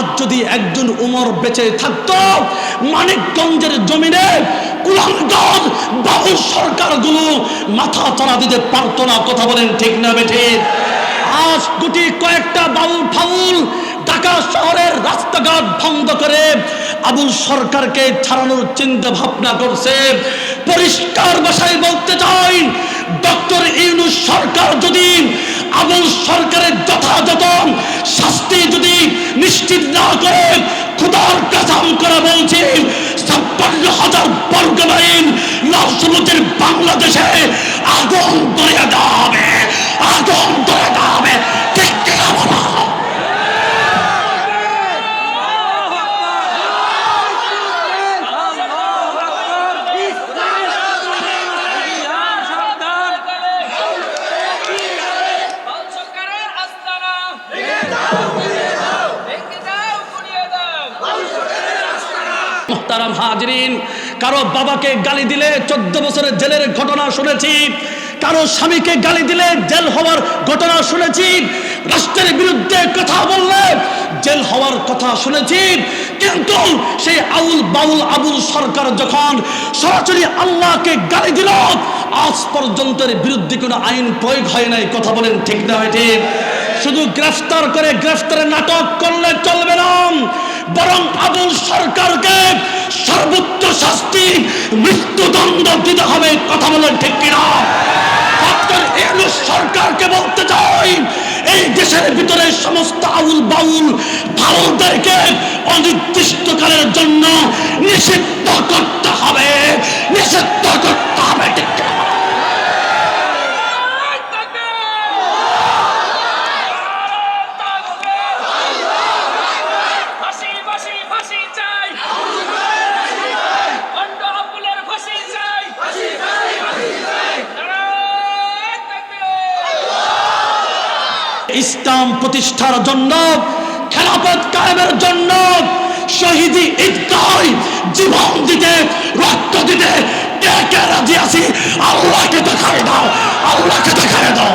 আজ যদি একজন উমর বেঁচে থাকতো, মানিকগঞ্জের জমিনে কুলাঙ্গজ বাবুর সরকারগুলো মাথা চড়া দিতে পারতো না। কথা বলেন ঠিক না বেঠে? আজ গুটি কয়েকটা বাউল ফাউল ঢাকা শহরের রাস্তাঘাট বন্ধ করে আবুল সরকারকে ছাড়ানোর চিন্তা ভাবনা করছে। পরিষ্কার ভাষায় বলতে চাই, ডক্টর ইউনুস সরকার যদি আবুল সরকারের যথাযথ শাস্তি নিশ্চিত না করে খুদার কাসাম করা বলছি। ছাপ্পান্ন হাজার বর্গ মাইল নসমুদ্রের বাংলাদেশে আগুন ধরে দেওয়া হবে, আগুন ধরে দেওয়া হবে। ঠিক বলো? সরকারের আস্তানা ভেঙে দাও গুড়িয়ে দাও মোহতারাম হাজরিন, কারও বাবাকে গালি দিলে চোদ্দ বছরের জেলের ঘটনা শুনেছি, কারও স্বামীকে গালি দিলে জেল হওয়ার ঘটনা শুনেছি, রাষ্ট্রের বিরুদ্ধে কথা বললে জেল হওয়ার কথা শুনেছি, কিন্তু সেই আউল বাউল আবুল সরকার যখন সরাসরি আল্লাহকে গালি দিল, আজ পর্যন্তের বিরুদ্ধে কোনো আইন প্রয়োগ হয় নাই, কথা বলেন ঠিক না ঠিক? শুধু গ্রেফতার করে গ্রেফতারের নাটক করলে চলবে না। বরং আবুল সরকারকে সর্বোচ্চ শাস্তি, মৃত্যুদণ্ড দিতে হবে, কথা বলেন ঠিক কিনা? সরকারকে বলতে চাই, এই দেশের ভিতরে সমস্ত আউল বাউল ভারতদেরকে অনির্দিষ্টকালের জন্য নিষিদ্ধ করতে হবে, নিষিদ্ধ করতে হবে, ঠিক কিনা? ফাঁসি ফাঁসি ফাঁসি চাই খন্ড আব্বুলের ফাঁসি চাই নারায়ণ তাকবীর। ইসলাম প্রতিষ্ঠার জন্য, খেলাফত কায়েমের জন্য শহীদি ইদকাই জীবন দিতে, রক্ত দিতে কে কে রাজি আছি। আল্লাহকে দেখায় দাও, আল্লাহকে দেখায় দাও।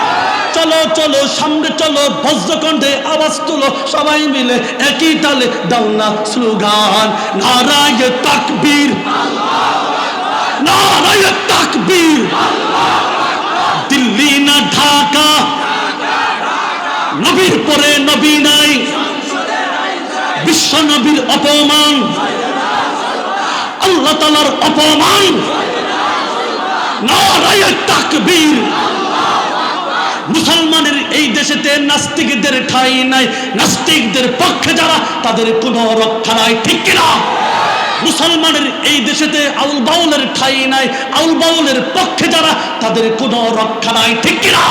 চলো চলো, সামনে চলো, বজ্রকণ্ঠে আওয়াজ তুলো, সবাই মিলে একই তালে দাও না স্লোগান। নারায় তাকবীর। নারায় তাকবীর। দিল্লি না ঢাকা। নবীর পরে নবী নাই। বিশ্ব নবীর অপমান। আল্লাহ তালার অপমান। নারায় তাকবীর। মুসলমানের এই দেশেতে নাস্তিকদের ঠাই নাই। নাস্তিকদের পক্ষে যারা, তাদের কোনো রক্ষা নাই, ঠিক কিনা? মুসলমানের এই দেশেতে আউল বাউলের ঠাই নাই। আউল বাউলের পক্ষে যারা, তাদের কোনো রক্ষা নাই, ঠিক কিনা?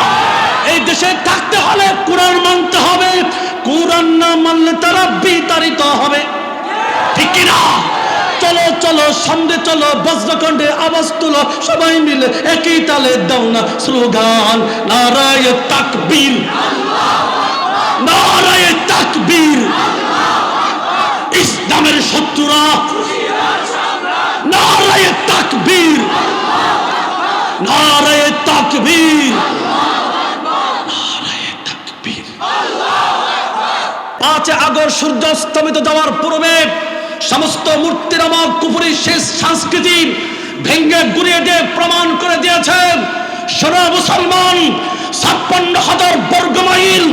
এই দেশে থাকতে হলে কোরআন মানতে হবে। কোরআন না মানলে তারা বিতাড়িত হবে। চলো, সামনে চলো বজ্রকণ্ঠে আওয়াজ তুলো, সবাই মিলে একই তালে দাও না স্লোগান, নারায় তাকবীর। নারায় তাকবীর। ইসলামের শত্রুরা। নারায় তাকবীর। নারায় তাকবীর। পাঁচ আগস্ট সূর্য অস্তমিত যাওয়ার পূর্বে সমস্ত মূর্তি নামক কুপুরি শেষ সংস্কৃতি ভেঙ্গে গুড়িয়ে দিয়ে প্রমাণ করে দিয়েছেন। সোনা মুসলমান, ছাপ্পান্ন হাজার বর্গ মাইল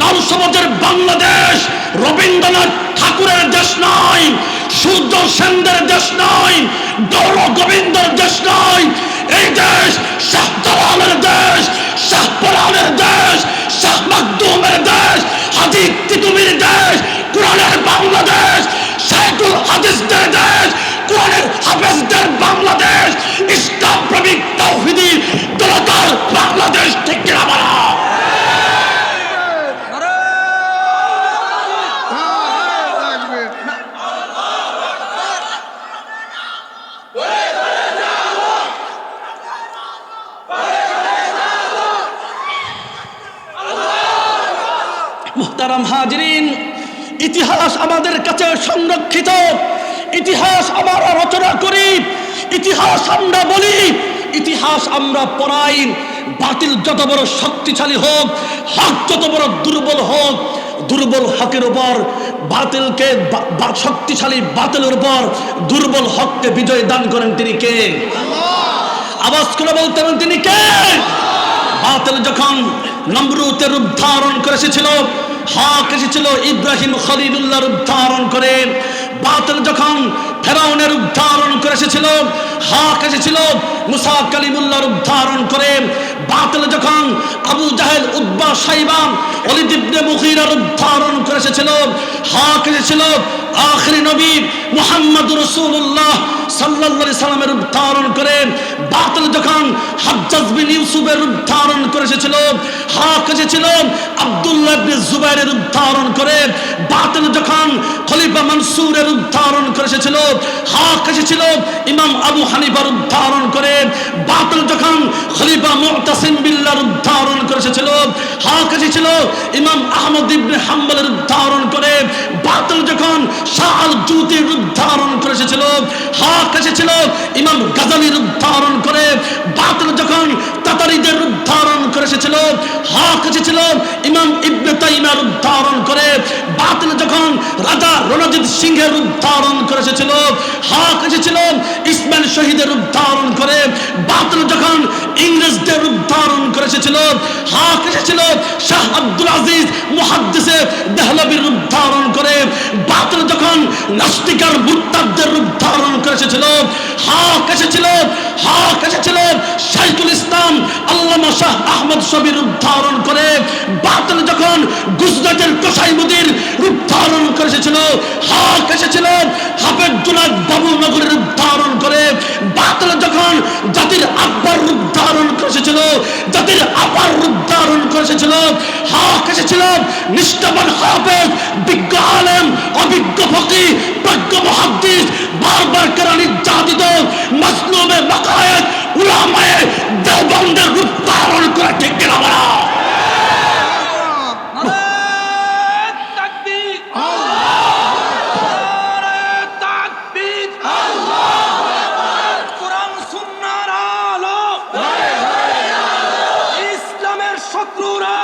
লাল সমাজের বাংলাদেশ, রবীন্দ্রনাথ ঠাকুরের দেশ নয়, সূর্য সেনদের দেশ নয়, গৌর গোবিন্দর দেশ নয়, এই দেশ শাহজালালের দেশ, শাহপরানের দেশ শাহ মাকদুমের দেশ হাজি তিতুমির দেশ কোরআনের বাংলাদেশ শেখুল হাদিসদের দেশ কোরআনের হাফেজদের বাংলাদেশ মোহতারাম হাজরিন, ইতিহাস আমাদের কাছে সংরক্ষিত, ইতিহাস আমরা রচনা করি, ইতিহাস আমরা বলি, ইতিহাস আমরা পড়াই, বাতিল যত বড় শক্তিশালী হোক, হক যত বড় দুর্বল হোক, দুর্বল হকের উপর, বাতিলকে শক্তিশালী বাতিলের উপর দুর্বল হককে বিজয় দান করেন তিনি কে? আওয়াজ করে বলতে হবে তিনি কে? বাতিল যখন নমরুতের রূপ ধারণ করে এসেছিল হক এসেছিল ইব্রাহিম খলিলুল্লাহ রূপ ধারণ করে। বাতিল যখন ফেরাউনের রূপ ধারণ করে এসেছিল হক এসেছিল মুসা কালিমুল্লাহ রূপ ধারণ করে। বাতিল যখন আবু জাহেল উদ্বা সাইবা অলিদ ইবনে মুগীরা রূপ ধারণ করে এসেছিল হক এসেছিল আখরি নবী মুহাম্মদ রাসূলুল্লাহ সাল্লাল্লাহু আলাইহি সাল্লামের রূপ ধারণ করে। বাতিল যখন হাজ্জাজ বিন ইউসুফের রূপ ধারণ করে এসেছিল হক এসেছিল আব্দুল্লাহ ইবনে জুবাইরের রূপ ধারণ করে, বাতিল যখন খলিফা মানসুরের রূপ ধারণ করে এসেছিল হক এসেছিল ইমাম আবু হানিফার রূপ ধারণ করে, বাতিল যখন খলিফা মুতাসিম বিল্লাহর রূপ ধারণ করে এসেছিল হক এসেছিল ইমাম আহমদ ইবনে হাম্বলের রূপ ধারণ করে, বাতিল যখন শাহ আল জুতির রূপ ধারণ করে এসেছিল হক এসেছিল ইমাম গাজালির রূপ ধারণ করে বাতিল যখন তাতারিদের রূপ ধারণ করে এসেছিল হক এসেছিল ইমাম ইবনে তাইমার রূপ ধারণ করে। বাতিল যখন রাজা রণজিৎ সিংহের রূপ ধারণ করে এসেছিল, হক এসেছিল, ইসমাইল শহীদের রূপ ধারণ করে। বাতিল যখন ইংরেজদের রূপ ধারণ করে এসেছিল, হক এসেছিল, শাহ আব্দুল আজিজ মুহাদ্দিসে দেহলবির রূপ ধারণ করে। বাতিল যখন নাস্তিকার মুত্তাদের রূপ ধারণ করে এসেছিল, হক এসেছিল হক এসেছিল শাইখুল ইসলাম আল্লামা শাহ শবীর রূপ ধারণ করে, বাতিল যখন গুজরাটের কোসাইমুদ্দিন রূপ ধারণ করে এসেছিল, হক এসেছিল, হাফেজ জুনাদ বাবু নগরের রূপ ধারণ করে, বাতিল যখন জাতির আব্বার রূপ ধারণ করে এসেছিল, জাতির আপার রূপ ধারণ করে এসেছিল এসেছিল, নিষ্ঠাবান হাফেজ, বিজ্ঞ আলেম, অভিজ্ঞ ফকি প্রজ্ঞ মহাদ্দিস বারবার কেন নির্যাতিত মজলুমে মাকায়েত উলামায়ে দেওবন্দের রূপ ধারণ করে ঠিক কিনা বলা তাকবীর নারে তাকবীর কোরআন সুন্নাহর আলো ইসলামের শত্রুরা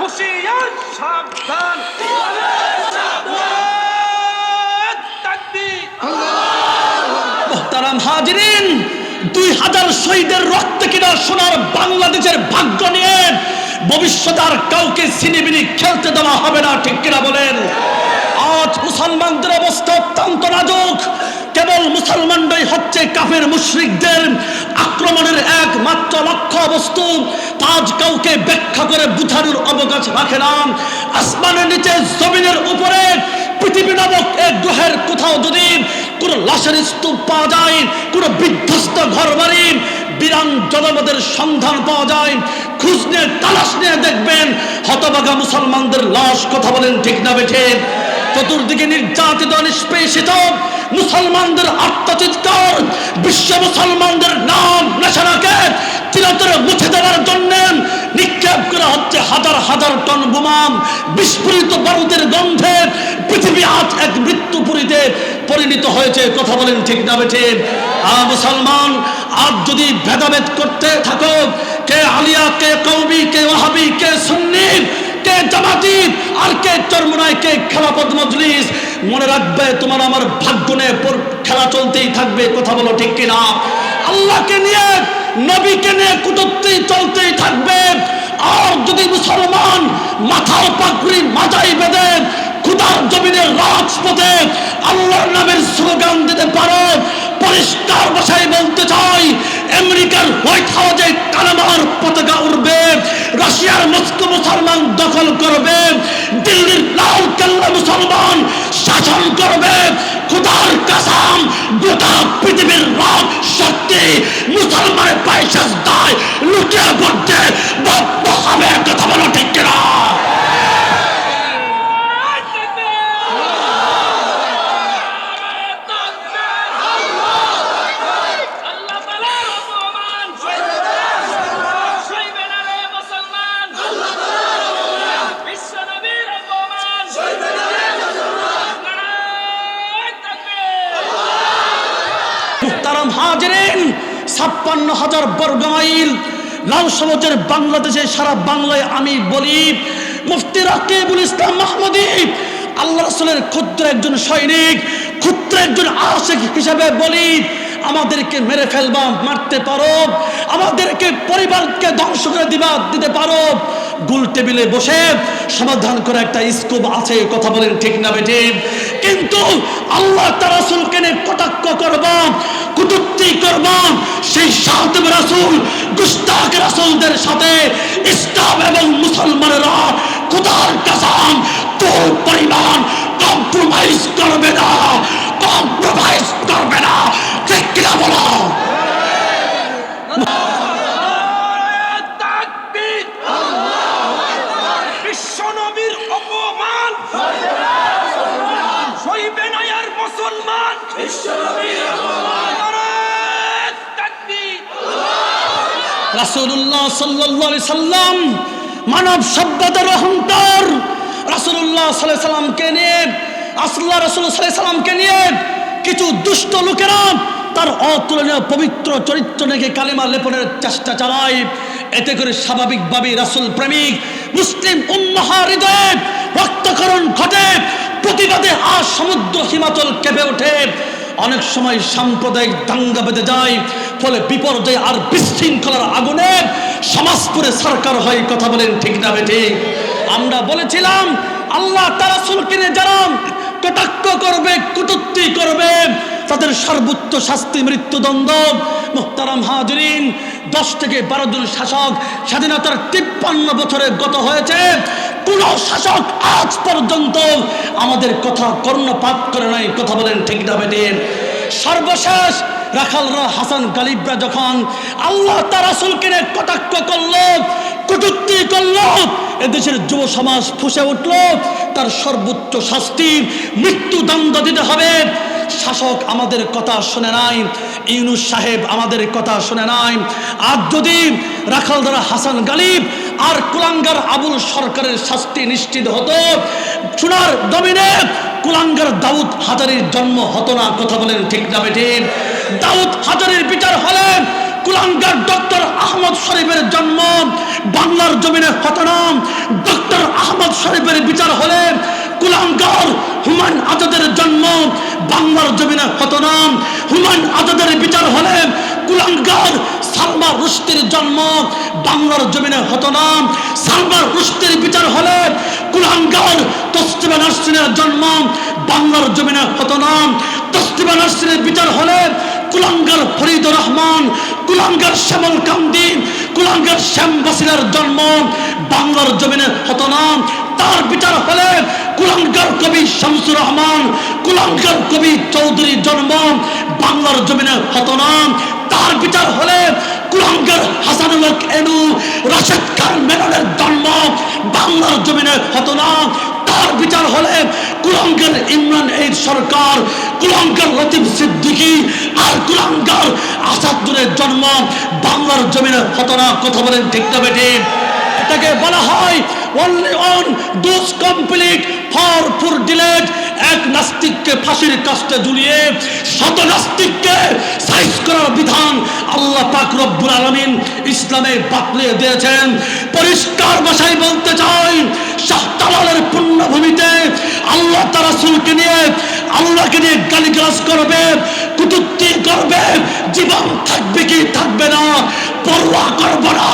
হুঁশিয়ার সাবধান নারে তাকবীর মোহতারাম হাজিরিন, দুই হাজার শহীদের রক্তে কিনা সোনার বাংলাদেশের ভাগ্য নিয়ে ভবিষ্যতে আর কাউকে সিনেমিনি খেলতে দেওয়া হবে না, ঠিক কিনা বলেন? আজ মুসলমানদের অবস্থা অত্যন্ত নাজুক। কেবল মুসলমানরাই হচ্ছে কাফের মুশরিকদের আক্রমণের একমাত্র লক্ষ্য বস্তু আজ কাউকে ব্যাখ্যা করে বুঝানোর অবকাশ রাখে না। আসমানের নিচে, জমিনের উপরে, পৃথিবী নামক এক গ্রহের কোন লাশের স্তূপ পাওয়া যায়, কোন বিধ্বস্ত ঘর বাড়ি বিরান জনপদের সন্ধান পাওয়া যায়। খুঁজ নিয়ে, তালাশ নিয়ে দেখবেন হতবাগা মুসলমানদের লাশ, কথা বলেন ঠিক না বেঠে। চতুর্দিকে নির্যাতিত, নিষ্পেষিত মুসলমানদের আত্মচিৎকার, বিশ্ব মুসলমানদের নাম, নেশানাকে চিরতরে মুছে দেওয়ার জন্য নিক্ষেপ করা হচ্ছে হাজার হাজার টন বোমাম বিস্ফোরিত বারুদের গন্ধে পৃথিবী আজ এক পরিণত হয়েছে, কথা বলেন ঠিক না বেঠে আ মুসলমান আর যদি ভেদাভেদ করতে থাকো, কে আলিয়া, কে কৌমি, কে ওয়াহাবি, কে সুন্নি, কে জামাতি, আর কে চরমুনাই, কে খেলাপদ মজলিস, মনে রাখবে তোমার আমার ভাগ্য খেলা চলতেই থাকবে, কথা বলো ঠিক কিনা? আল্লাহকে নিয়ে, নবীকে নিয়ে কুটুত্তেই চলতেই থাকবে। আর যদি মুসলমান মাথার পাগড়ি মাথায় বেঁধে খুদার জমিনের রাজপথে আল্লাহর নামের স্লোগান দিতে পারো, পরিষ্কার ভাষায় বলতে চাই, আমেরিকার হোয়াইট হাউসে কানামার পতাকা উঠবে রাশিয়ার মস্কো মুসলমান দখল করবে, দিল্লির লাল কেল্লা মুসলমান শাসন করবে, খুদার কাসাম গোটা পৃথিবীর রাগ শক্তি মুসলমানের পয়সা দায় লুটিয়ে পড়তে বাধ্য হবে, কথা বলো ঠিক কিনা আল্লাহ তাআলার অপমান সইবে না রে মুসলমান হাজরেন ছাপ্পান্ন হাজার বর্গ মাইল লাল সবুজের বাংলাদেশে, সারা বাংলায় আমি বলি, মুফতি রাকিবুল ইসলাম মাহমুদি, আল্লাহ রসুলের ক্ষুদ্র একজন সৈনিক, ক্ষুদ্র একজন আশেক হিসাবে বলি, আমাদেরকে মেরে ফেলবা, মারতে পারো, আমাদেরকে পরিবারকে ধ্বংস করে দিবা, দিতে পারো। গুল টেবিলে বসে সমাধান করে একটা স্কোপ আছে, কথা বলেন ঠিক না বেটে কিন্তু আল্লাহ তার রাসুলকে নিয়ে কটাক্ষ করবা কুটুক্তি করব সেই সাহেব রাসুল গুস্তাক রাসুলদের সাথে ইসলাম এবং মুসলমানেরা খোদার কাসাম, তোর পরিমাণ কম্প্রোমাইজ করবে না কম্প্রোমাইজ করবে না ঠিক কিনা বলো নারায়ে তাকবীর বিশ্বনবীর অপমান সইবে না আর মুসলমান নারায়ে তাকবীর রাসূলুল্লাহ সাল্লাল্লাহু আলাইহি সাল্লাম মানব সভ্যতার অহংকার রাসূলুল্লাহ সাল্লাল্লাহু আলাইহি সাল্লামকে নিয়ে, আসল্লাহ রাসূল আলাইহি সাল্লামকে নিয়ে কিছু দুষ্ট লোকেরা তার অতুলনীয় পবিত্র চরিত্র নাকি কালেমা লেপনের চেষ্টা চালায়। এতে করে স্বাভাবিকভাবেই রাসূল প্রেমিক, মুসলিম উম্মাহা হৃদয়ে রক্তকরণ ঘটে, প্রতিবাদে আর সমুদ্র হিমাচল কেঁপে ওঠে। অনেক সময় সাম্প্রদায়িক দাঙ্গা বেঁধে যায়, ফলে বিপর্যয় আর বিশৃঙ্খলার আগুনে সমাজপুরে সরকার হয়, কথা বলেন ঠিক না বেঠে আমরা বলেছিলাম, আল্লাহ তারা সুলকিনে যারা কটাক্ষ করবে, কুটুক্তি করবে, তাদের সর্বোচ্চ শাস্তি, মৃত্যুদণ্ড, মোহতারাম হাজরিন, দশ থেকে বারো জন শাসক স্বাধীনতার তিপ্পান্ন বছরে গত হয়েছে। কোন শাসক আজ পর্যন্ত আমাদের কথা কর্ণপাত করে নাই। কথা বলেন ঠিক না বেটেন সর্বশেষ রাখালরা হাসান গালিবরা যখন আল্লাহ তার কটাক্ষ করল, কটুক্তি করল, এদেশের যুব সমাজ ফুসে উঠল, তার সর্বোচ্চ শাস্তি মৃত্যুদণ্ড দিতে হবে। শাসক আমাদের কথা শুনে নাই, ইউনুস সাহেব আমাদের কথা শুনে নাই। আর যদি রাখাল দ্বারা হাসান গালিব আর কুলাঙ্গার আবুল সরকারের শাস্তি নিশ্চিত হতো। সোনার দমিনে কুলাঙ্গার দাউদ হাজারির জন্ম হতো না, কথা বলেন ঠিক না বেটি দাউদ হাজারির বিচার হলে কুলাঙ্গার ডক্টর আহমদ শরীফের জন্ম বাংলার জমিনে হতো না। ডক্টর আহমদ শরীফের বিচার হলে কুলাঙ্গার হুমায়ুন আজাদের জন্ম বাংলার জমিনে হতো না। হুমায়ুন আজাদের বিচার হলে কুলাঙ্গার সালমা রুস্তির জন্ম বাংলার জমিনে হতো না। সালমা রুস্তির বিচার হলে কুলাঙ্গার তসলিমা নাসরিনের জন্ম বাংলার জমিনে হতো না। তসলিমা নাসরিনের বিচার হলে কুলাঙ্গার ফরিদুর রহমান কুলাঙ্গার শ্যামল কান্দি কুলাঙ্গার শ্যাম বাসিরার জন্ম বাংলার জমিনে হতো না। তার বিচার হলে কুলাঙ্গার কবি শামসুর রহমান। কুলাঙ্গার কবি চৌধুরীর জন্ম বাংলার জমিনে হতো না। তার বিচার হলে কুলাঙ্গার হাসানুল এনু, রাশেদ খান মেননের জন্ম বাংলার জমিনে হতো না। তার বিচার হলে কুলাঙ্গার ইমরান এইদ সরকার, কুলাঙ্গার লতিফ সিদ্দিকী আর কুলাঙ্গার আসাদুরের জন্ম বাংলার জমিনে হতো না। কথা বলেন ঠিক না বেটি? এটাকে বলা হয় only on dose complete for ফুর delete এক নাস্তিককে ফাঁসির কাস্টে ঝুলিয়ে শত নাস্তিককে সাইজ করার বিধান আল্লাহ পাক রব্বুল আলামিন ইসলামে বাতলে দিয়েছেন। পরিষ্কার ভাষায় বলতে চাই শাহতালালের পুণ্যভূমিতে আল্লাহ তার রাসূলকে নিয়ে আল্লাহকে নিয়ে গালিগালাজ করবে কুটুক্তি করবে, জীবন থাকবে কি থাকবে না, পরোয়া করব না।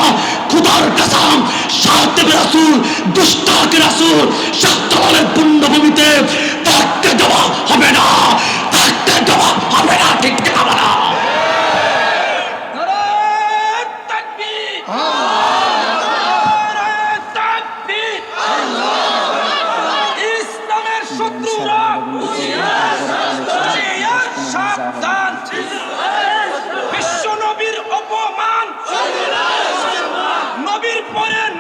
খুদার কাসাম সাহেব রাসুল দুস্তাক রাসুল শাহতালালের পুণ্যভূমিতে থাকতে দেওয়া হবে না থাকতে দেওয়া হবে না, ঠিক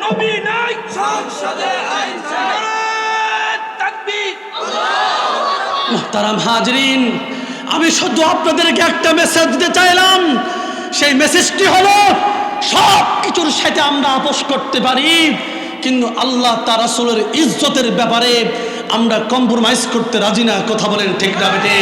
নবী নাই। সংসদে আইন হাজরিন, আমি শুধু আপনাদেরকে একটা মেসেজ দিতে চাইলাম। সেই মেসেজটি হলো সব কিছুর সাথে আমরা আপোষ করতে পারি, কিন্তু আল্লাহ তার রাসূলের ইজ্জতের ব্যাপারে আমরা কম্প্রোমাইজ করতে রাজি না। কথা বলেন ঠিক না বেটে